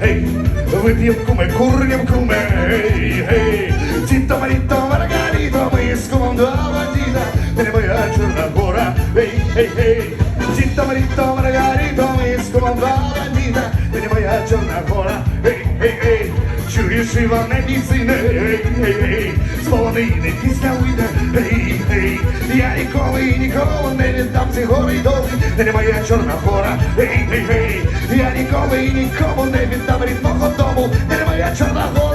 гей, вип'єм куме, курнем куме, гей, гей, Тіто Маріто, Маргаріто, ми з кумом два бандіта, ти не моя чорна гора, гей, гей, гей, Тіто Маріто, Маргаріто, ми з кумом два бандіта, ти не моя чорна гора, гей, гей, гей, чуєш Іване пісине, гей, гей, гей, з полонини пісня уйде, гей, гей, я ніколи і ніколи не віддам ці гори й доли, ти не моя чорна гора, гей, гей, гей, я ніколи і нікому не віддам 全班